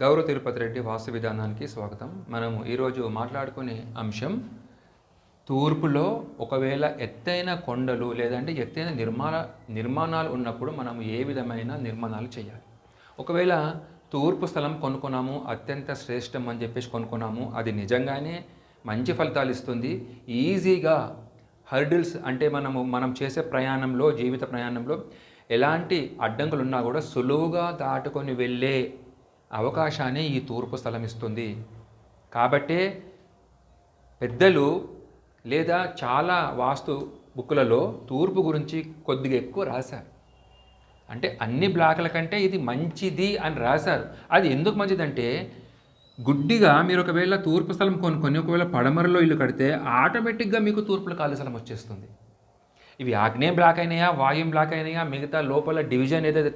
గౌరవ తిరుపతి రెడ్డి వాస్తు విధానానికి స్వాగతం. మనము ఈరోజు మాట్లాడుకునే అంశం తూర్పులో ఒకవేళ ఎత్తైన కొండలు లేదంటే ఎత్తైన నిర్మాణ నిర్మాణాలు ఉన్నప్పుడు మనం ఏ విధమైన నిర్మాణాలు చేయాలి? ఒకవేళ తూర్పు స్థలం కొనుక్కున్నాము అత్యంత శ్రేష్టం అని చెప్పేసి కొనుక్కున్నాము అది నిజంగానే మంచి ఫలితాలు ఇస్తుంది. ఈజీగా హర్డిల్స్ అంటే మనము మనం చేసే ప్రయాణంలో జీవిత ప్రయాణంలో ఎలాంటి అడ్డంకులు ఉన్నా కూడా సులువుగా దాటుకొని వెళ్ళే అవకాశాన్ని ఈ తూర్పు స్థలం ఇస్తుంది కాబట్టే పెద్దలు లేదా చాలా వాస్తు బుక్కులలో తూర్పు గురించి కొద్దిగా ఎక్కువ రాశారు. అంటే అన్ని బ్లాకుల కంటే ఇది మంచిది అని రాశారు. అది ఎందుకు మంచిదంటే గుడ్డిగా మీరు ఒకవేళ తూర్పు స్థలం కొనుక్కొని ఒకవేళ పడమరలో ఇల్లు కడితే ఆటోమేటిక్గా మీకు తూర్పులో ఖాళీ స్థలం వచ్చేస్తుంది. ఇవి ఆగ్నేయం బ్లాక్ అయినాయా వాయుం బ్లాక్ అయినాయా మిగతా లోపల డివిజన్ ఏదైతే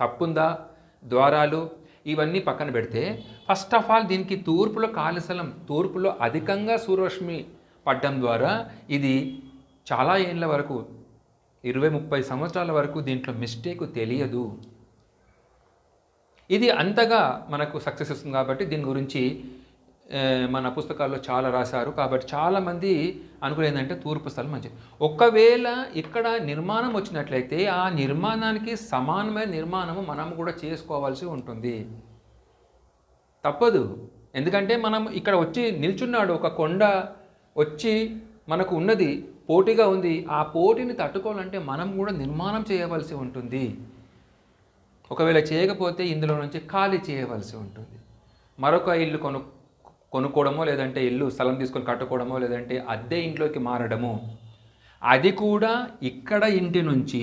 తప్పుందా ద్వారాలు ఇవన్నీ పక్కన పెడితే ఫస్ట్ ఆఫ్ ఆల్ దీనికి తూర్పులో ఖాళీ తూర్పులో అధికంగా సూర్యరశ్మి పడ్డం ద్వారా ఇది చాలా ఏళ్ళ వరకు ఇరవై ముప్పై సంవత్సరాల వరకు దీంట్లో మిస్టేక్ తెలియదు. ఇది అంతగా మనకు సక్సెస్ ఇస్తుంది కాబట్టి దీని గురించి మన పుస్తకాల్లో చాలా రాశారు. కాబట్టి చాలామంది అనుకునేదంటే తూర్పు స్థలం మంచిది. ఒకవేళ ఇక్కడ నిర్మాణం వచ్చినట్లయితే ఆ నిర్మాణానికి సమానమైన నిర్మాణము మనం కూడా చేసుకోవాల్సి ఉంటుంది. తప్పదు. ఎందుకంటే మనం ఇక్కడ వచ్చి నిల్చున్నాడు. ఒక కొండ వచ్చి మనకు ఉన్నది పోటీగా ఉంది. ఆ పోటీని తట్టుకోవాలంటే మనం కూడా నిర్మాణం చేయవలసి ఉంటుంది. ఒకవేళ చేయకపోతే ఇందులో నుంచి ఖాళీ చేయవలసి ఉంటుంది. మరొక ఇల్లు కొను కొనుక్కోవడమో లేదంటే ఇల్లు స్థలం తీసుకొని కట్టుకోవడమో లేదంటే అద్దె ఇంట్లోకి మారడము. అది కూడా ఇక్కడ ఇంటి నుంచి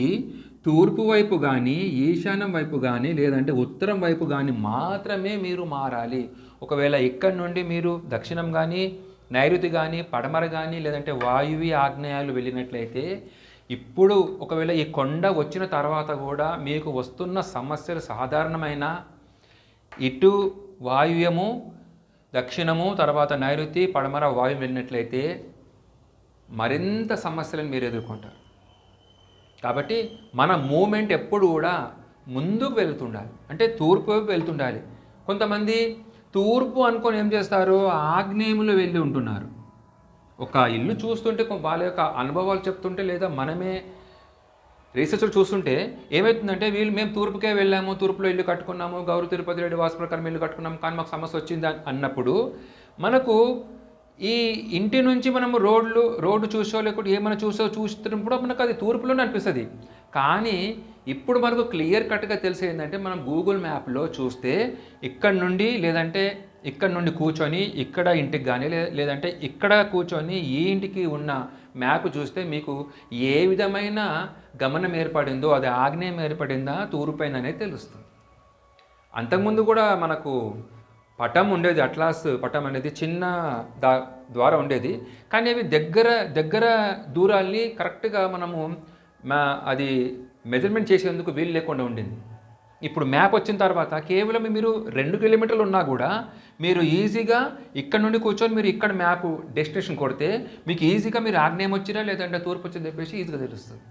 తూర్పు వైపు కానీ ఈశాన్యం వైపు కానీ లేదంటే ఉత్తరం వైపు కానీ మాత్రమే మీరు మారాలి. ఒకవేళ ఇక్కడ నుండి మీరు దక్షిణం కానీ నైరుతి కానీ పడమర కానీ లేదంటే వాయువి ఆగ్నేయాలు వెళ్ళినట్లయితే ఇప్పుడు ఒకవేళ ఈ కొండ వచ్చిన తర్వాత కూడా మీకు వస్తున్న సమస్యలు సాధారణమైన ఇటు వాయువ్యము దక్షిణము తర్వాత నైరుతి పడమర వాయువు వెళ్ళినట్లయితే మరింత సమస్యలను మీరు ఎదుర్కొంటారు. కాబట్టి మన మూమెంట్ ఎప్పుడు కూడా ముందుకు వెళ్తుండాలి. అంటే తూర్పు వైపు వెళ్తుండాలి. కొంతమంది తూర్పు అనుకొని ఏం చేస్తారు? ఆగ్నేయములో వెళ్ళి ఉంటున్నారు. ఒక ఇల్లు చూస్తుంటే వాళ్ళ యొక్క అనుభవాలు చెప్తుంటే లేదా మనమే రీసెర్చ్లు చూస్తుంటే ఏమవుతుందంటే వీళ్ళు మేము తూర్పుకే వెళ్ళాము తూర్పులో ఇల్లు కట్టుకున్నాము గౌరవ తిరుపతి రెడ్డి వాసు ప్రకారం ఇల్లు కట్టుకున్నాము కానీ మాకు సమస్య వచ్చింది అన్నప్పుడు మనకు ఈ ఇంటి నుంచి మనము రోడ్లు రోడ్డు చూసో లేకుంటే ఏమైనా చూసో చూస్తున్నప్పుడు మనకు అది తూర్పులోనే అనిపిస్తుంది. కానీ ఇప్పుడు మనకు క్లియర్ కట్గా తెలిసి ఏంటంటే మనం గూగుల్ మ్యాప్లో చూస్తే ఇక్కడ నుండి లేదంటే ఇక్కడ నుండి కూర్చొని ఇక్కడ ఇంటికి కానీ లే- లేదంటే ఇక్కడ కూర్చొని ఈ ఇంటికి ఉన్న మ్యాప్ చూస్తే మీకు ఏ విధమైన గమనం ఏర్పడిందో అది ఆగ్నేయం ఏర్పడిందా తూర్పైన అనేది తెలుస్తుంది. అంతకుముందు కూడా మనకు పటం ఉండేది అట్లాస్ పటం అనేది చిన్న దా ద్వారా ఉండేది. కానీ అవి దగ్గర దగ్గర దూరాల్ని కరెక్ట్గా మనము మా అది మెజర్మెంట్ చేసేందుకు వీలు లేకుండా ఉండింది. ఇప్పుడు మ్యాప్ వచ్చిన తర్వాత కేవలం మీరు రెండు కిలోమీటర్లు ఉన్నా కూడా మీరు ఈజీగా ఇక్కడ నుండి కూర్చొని మీరు ఇక్కడ మ్యాప్ డెస్టినేషన్ కొడితే మీకు ఈజీగా మీరు ఆగ్నేయం వచ్చినా లేదంటే తూర్పు వచ్చింది చెప్పేసి ఈజీగా తెలుస్తుంది.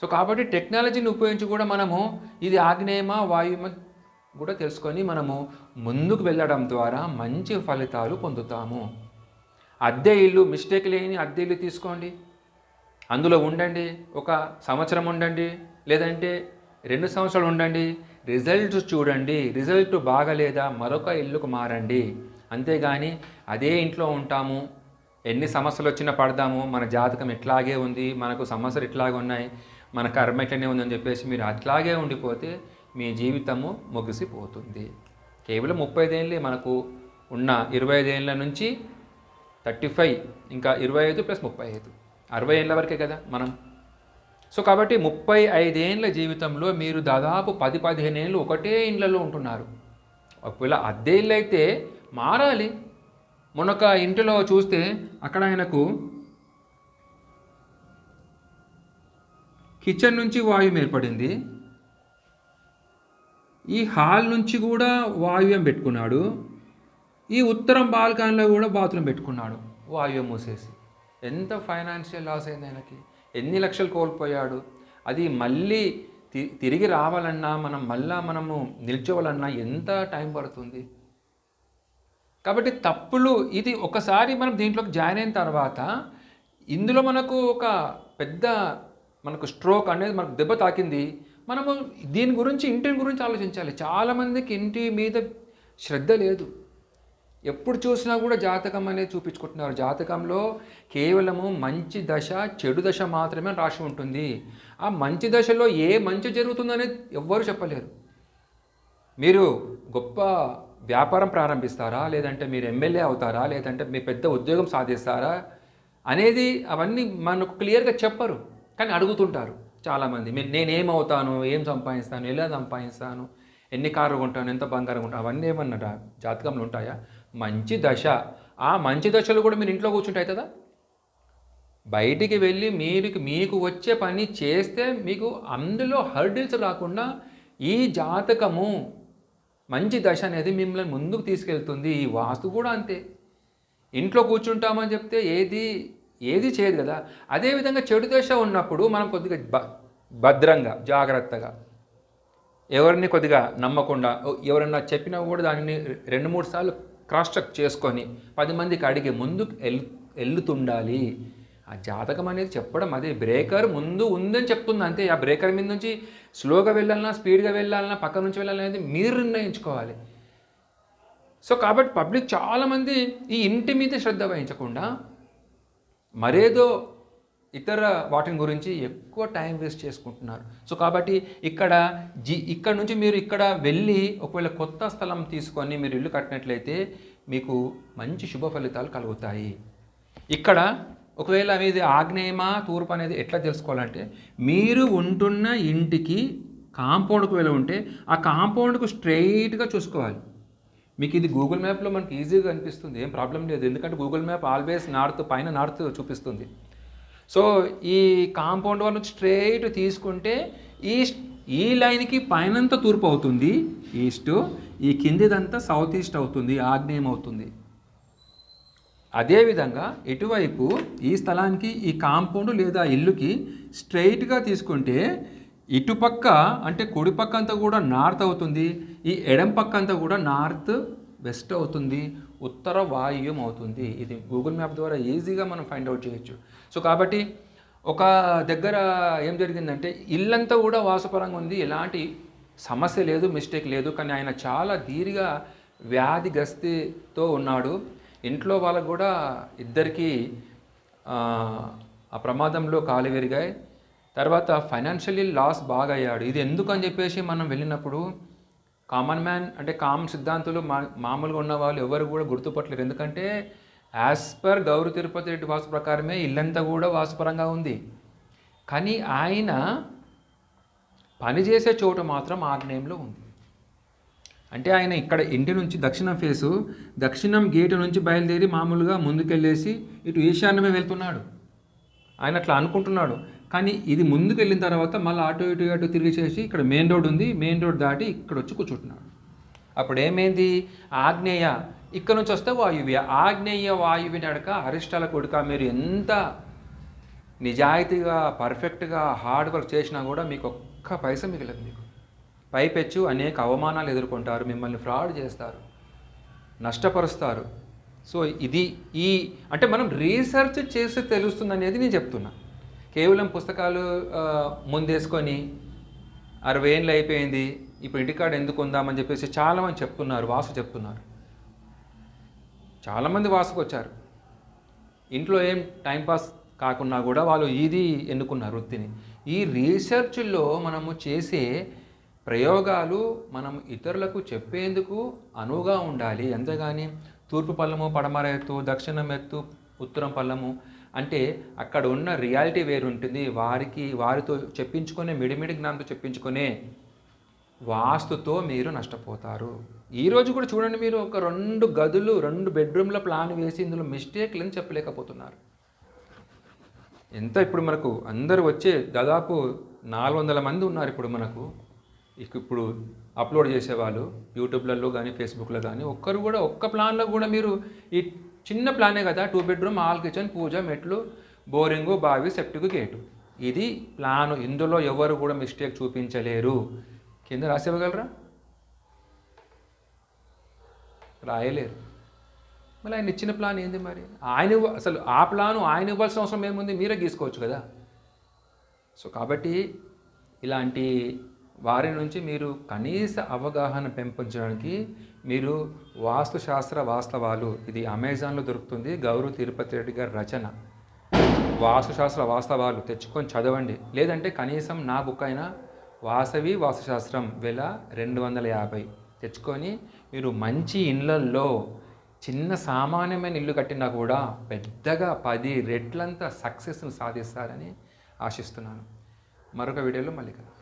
సో కాబట్టి టెక్నాలజీని ఉపయోగించి కూడా మనము ఇది ఆగ్నేయమా వాయుమ కూడా తెలుసుకొని మనము ముందుకు వెళ్ళడం ద్వారా మంచి ఫలితాలు పొందుతాము. అద్దె ఇల్లు మిస్టేక్ లేని అద్దె ఇల్లు తీసుకోండి. అందులో ఉండండి ఒక సంవత్సరం ఉండండి లేదంటే రెండు సంవత్సరాలు ఉండండి రిజల్ట్ చూడండి రిజల్ట్ బాగలేదా మరొక ఇల్లుకు మారండి. అంతేగాని అదే ఇంట్లో ఉంటాము ఎన్ని సమస్యలు వచ్చినా పడదాము మన జాతకం ఇట్లాగే ఉంది మనకు సమస్యలు ఇట్లాగే ఉన్నాయి మన కర్మ ఇట్లనే ఉందని చెప్పేసి మీరు అట్లాగే ఉండిపోతే మీ జీవితము ముగిసిపోతుంది. కేవలం ముప్పై ఐదేళ్ళే మనకు ఉన్న ఇరవై ఐదేళ్ళ నుంచి థర్టీ ఫైవ్ ఇంకా ఇరవై ఐదు ప్లస్ ముప్పై ఐదు. అరవై ఏళ్ళ వరకే కదా మనం సో కాబట్టి ముప్పై ఐదేండ్ల జీవితంలో మీరు దాదాపు పది పదిహేను ఏళ్ళు ఒకటే ఇండ్లలో ఉంటున్నారు. ఒకవేళ అద్దె ఇల్లు అయితే మారాలి. మొన్నొక ఇంటిలో చూస్తే అక్కడ ఆయనకు కిచెన్ నుంచి వాయువు ఏర్పడింది. ఈ హాల్ నుంచి కూడా వాయువ్యం పెట్టుకున్నాడు. ఈ ఉత్తరం బాల్కనీలో కూడా బాత్రూమ్ పెట్టుకున్నాడు. వాయువ్యం మూసేసి. ఎంత ఫైనాన్షియల్ లాస్ అయింది ఆయనకి. ఎన్ని లక్షలు కోల్పోయాడు? అది మళ్ళీ తి- తిరిగి రావాలన్నా మనం మళ్ళా మనము నిల్చోవాలన్నా ఎంత టైం పడుతుంది? కాబట్టి తప్పులు ఇది ఒకసారి మనం దీంట్లోకి జాయిన్ అయిన తర్వాత ఇందులో మనకు ఒక పెద్ద మనకు స్ట్రోక్ అనేది మనకు దెబ్బ తాకింది. మనము దీని గురించి ఇంటి గురించి ఆలోచించాలి. చాలామందికి ఇంటి మీద శ్రద్ధ లేదు. ఎప్పుడు చూసినా కూడా జాతకం అనేది చూపించుకుంటున్నారు. జాతకంలో కేవలము మంచి దశ చెడు దశ మాత్రమే రాసి ఉంటుంది. ఆ మంచి దశలో ఏ మంచి జరుగుతుందనేది ఎవ్వరు చెప్పలేరు. మీరు గొప్ప వ్యాపారం ప్రారంభిస్తారా? లేదంటే మీరు ఎమ్మెల్యే అవుతారా? లేదంటే మీ పెద్ద ఉద్యోగం సాధిస్తారా? అనేది అవన్నీ మనకు క్లియర్గా చెప్పరు. కానీ అడుగుతుంటారు చాలామంది. మీరు నేనేమవుతాను? ఏం సంపాదిస్తాను? ఎలా సంపాదిస్తాను? ఎన్ని కార్లు కొంటాను? ఎంత బంగారం కొంటాను? అవన్నీ ఏమన్నా జాతకంలో ఉంటాయా? మంచి దశ. ఆ మంచి దశలో కూడా మీరు ఇంట్లో కూర్చుంటే అవుతుందా? బయటికి వెళ్ళి మీరు మీకు వచ్చే పని చేస్తే మీకు అందులో హర్డిల్స్ రాకుండా ఈ జాతకము మంచి దశ అనేది మిమ్మల్ని ముందుకు తీసుకెళ్తుంది. ఈ వాస్తు కూడా అంతే. ఇంట్లో కూర్చుంటామని చెప్తే ఏది ఏది చేయదు కదా. అదేవిధంగా చెడు దశ ఉన్నప్పుడు మనం కొద్దిగా భ భద్రంగా జాగ్రత్తగా. ఎవరిని కొద్దిగా నమ్మకుండా ఎవరన్నా చెప్పినా కూడా దానిని రెండు మూడు సార్లు క్రాస్ చెక్ చేసుకొని పది మందికి అడిగి ముందుకు వెళ్ వెళ్తుండాలి ఆ జాతకం అనేది చెప్పడం అదే. బ్రేకర్ ముందు ఉందని చెప్తుంది అంతే. ఆ బ్రేకర్ మీద నుంచి స్లోగా వెళ్ళాలన్నా స్పీడ్గా వెళ్ళాలన్నా పక్క నుంచి వెళ్ళాలనేది మీరు నిర్ణయించుకోవాలి. సో కాబట్టి పబ్లిక్ చాలామంది ఈ ఇంటి మీద శ్రద్ధ వహించకుండా మరేదో ఇతర వాటిని గురించి ఎక్కువ టైం వేస్ట్ చేసుకుంటున్నారు. సో కాబట్టి ఇక్కడ జీ ఇక్కడ నుంచి మీరు ఇక్కడ వెళ్ళి ఒకవేళ కొత్త స్థలం తీసుకొని మీరు ఇల్లు కట్టినట్లయితే మీకు మంచి శుభ ఫలితాలు కలుగుతాయి. ఇక్కడ ఒకవేళ మీది ఆగ్నేయమా తూర్పు అనేది ఎట్లా తెలుసుకోవాలంటే మీరు ఉంటున్న ఇంటికి కాంపౌండ్కి వెళ్ళి ఉంటే ఆ కాంపౌండ్కు స్ట్రైట్గా చూసుకోవాలి. మీకు ఇది గూగుల్ మ్యాప్లో మనకి ఈజీగా అనిపిస్తుంది ఏం ప్రాబ్లం లేదు. ఎందుకంటే గూగుల్ మ్యాప్ ఆల్వేస్ నార్త్ పైన నార్త్ చూపిస్తుంది. సో ఈ కాంపౌండ్ వాళ్ళు స్ట్రైట్ తీసుకుంటే ఈస్ట్ ఈ లైన్కి పైనంత తూర్పు అవుతుంది ఈస్ట్ ఈ కిందిదంతా సౌత్ ఈస్ట్ అవుతుంది ఆగ్నేయం అవుతుంది. అదేవిధంగా ఇటువైపు ఈ స్థలానికి ఈ కాంపౌండ్ లేదా ఇల్లుకి స్ట్రైట్గా తీసుకుంటే ఇటుపక్క అంటే కుడి పక్క అంతా కూడా నార్త్ అవుతుంది ఈ ఎడం పక్క అంతా కూడా నార్త్ వెస్ట్ అవుతుంది ఉత్తర వాయువ్యం అవుతుంది. ఇది గూగుల్ మ్యాప్ ద్వారా ఈజీగా మనం ఫైండ్ అవుట్ చేయొచ్చు. సో కాబట్టి ఒక దగ్గర ఏం జరిగిందంటే ఇల్లంతా కూడా వాసపరంగా ఉంది. ఎలాంటి సమస్య లేదు మిస్టేక్ లేదు. కానీ ఆయన చాలా ధీరిగా వ్యాధిగ్రస్తితో ఉన్నాడు. ఇంట్లో వాళ్ళకు కూడా ఇద్దరికి ఆ ప్రమాదంలో కాలు విరిగాయి. తర్వాత ఫైనాన్షియలీ లాస్ బాగా అయ్యాడు ఇది ఎందుకని చెప్పేసి మనం వెళ్ళినప్పుడు కామన్ మ్యాన్ అంటే కామన్ సిద్ధాంతులు మా మామూలుగా ఉన్న వాళ్ళు ఎవరు కూడా గుర్తుపట్టలేరు. ఎందుకంటే యాజ్ పర్ గౌరవ తిరుపతి రెడ్డి వాస్తు ప్రకారమే ఇల్లంతా కూడా వాస్తుపరంగా ఉంది. కానీ ఆయన పనిచేసే చోటు మాత్రం ఆగ్నేయంలో ఉంది. అంటే ఆయన ఇక్కడ ఇంటి నుంచి దక్షిణం ఫేసు దక్షిణం గేటు నుంచి బయలుదేరి మామూలుగా ముందుకెళ్ళేసి ఇటు ఈశాన్యమే వెళ్తున్నాడు. ఆయన అట్లా అనుకుంటున్నాడు. కానీ ఇది ముందుకు వెళ్ళిన తర్వాత మళ్ళీ అటు ఇటు అటు తిరిగి చేసి ఇక్కడ మెయిన్ రోడ్ ఉంది మెయిన్ రోడ్ దాటి ఇక్కడ వచ్చి కూర్చుంటున్నాడు. అప్పుడు ఏమైంది ఆగ్నేయ ఇక్కడ నుంచి వస్తే వాయువ్య. ఆగ్నేయ వాయువిని నడక అరిష్టాల కొడుక. మీరు ఎంత నిజాయితీగా పర్ఫెక్ట్గా హార్డ్ వర్క్ చేసినా కూడా మీకు ఒక్క పైసా మిగలదు మీకు. పైపెచ్చు అనేక అవమానాలు ఎదుర్కొంటారు మిమ్మల్ని ఫ్రాడ్ చేస్తారు నష్టపరుస్తారు. సో ఇది ఈ అంటే మనం రీసెర్చ్ చేసి తెలుస్తుంది అనేది నేను చెప్తున్నా. కేవలం పుస్తకాలు ముందేసుకొని అరవై ఏళ్ళు అయిపోయింది ఇప్పుడు ఇంటికాడ ఎందుకు ఉందామని చెప్పేసి చాలామంది చెప్తున్నారు వాసు చెప్తున్నారు. చాలామంది వాసుకు వచ్చారు ఇంట్లో ఏం టైంపాస్ కాకున్నా కూడా వాళ్ళు ఇది ఎన్నుకున్నారు వృత్తిని. ఈ రీసెర్చ్లో మనము చేసే ప్రయోగాలు మనం ఇతరులకు చెప్పేందుకు అనువుగా ఉండాలి. అంతేగాని తూర్పు పల్లము పడమర ఎత్తు దక్షిణం ఎత్తు ఉత్తరం పల్లము అంటే అక్కడ ఉన్న రియాలిటీ వేరు ఉంటుంది వారికి వారితో చెప్పించుకునే మిడిమిడి జ్ఞానంతో చెప్పించుకునే వాస్తుతో మీరు నష్టపోతారు. ఈరోజు కూడా చూడండి మీరు ఒక రెండు గదులు రెండు బెడ్రూమ్ల ప్లాన్ వేసి ఇందులో మిస్టేక్లని చెప్పలేకపోతున్నారు. ఎంత ఇప్పుడు మనకు అందరు వచ్చే దాదాపు నాలుగు వందల మంది ఉన్నారు ఇప్పుడు మనకు. ఇప్పుడు అప్లోడ్ చేసేవాళ్ళు యూట్యూబ్లలో కానీ ఫేస్బుక్లో కానీ ఒక్కరు కూడా ఒక్క ప్లాన్లో కూడా మీరు ఈ చిన్న ప్లానే కదా two bedroom all kitchen puja మెట్లు బోరింగు బావి సెప్టిక్ గేటు ఇది ప్లాను ఇందులో ఎవరు కూడా మిస్టేక్ చూపించలేరు. కింద రాసి ఇవ్వగలరా? రాయలేరు మళ్ళీ ఆయన ఇచ్చిన ప్లాన్ ఏంది మరి? ఆయన అసలు ఆ ప్లాను ఆయన ఇవ్వాల్సిన అవసరం ఏముంది? మీరే గీసుకోవచ్చు కదా. సో కాబట్టి ఇలాంటి వారి నుంచి మీరు కనీస అవగాహన పెంపొంచడానికి మీరు వాస్తుశాస్త్ర వాస్తవాలు ఇది అమెజాన్లో దొరుకుతుంది గౌరవ్ తిరుపతి రెడ్డి గారి రచన. వాస్తుశాస్త్ర వాస్తవాలు తెచ్చుకొని చదవండి. లేదంటే కనీసం నా బుక్ అయినా వాసవి వాస్తుశాస్త్రం వెల రెండు వందల యాభై తెచ్చుకొని మీరు మంచి ఇళ్ళల్లో చిన్న సామాన్యమైన ఇల్లు కట్టినా కూడా పెద్దగా పది రెట్లంత సక్సెస్ను సాధిస్తారని ఆశిస్తున్నాను. మరొక వీడియోలో మళ్ళీ కదా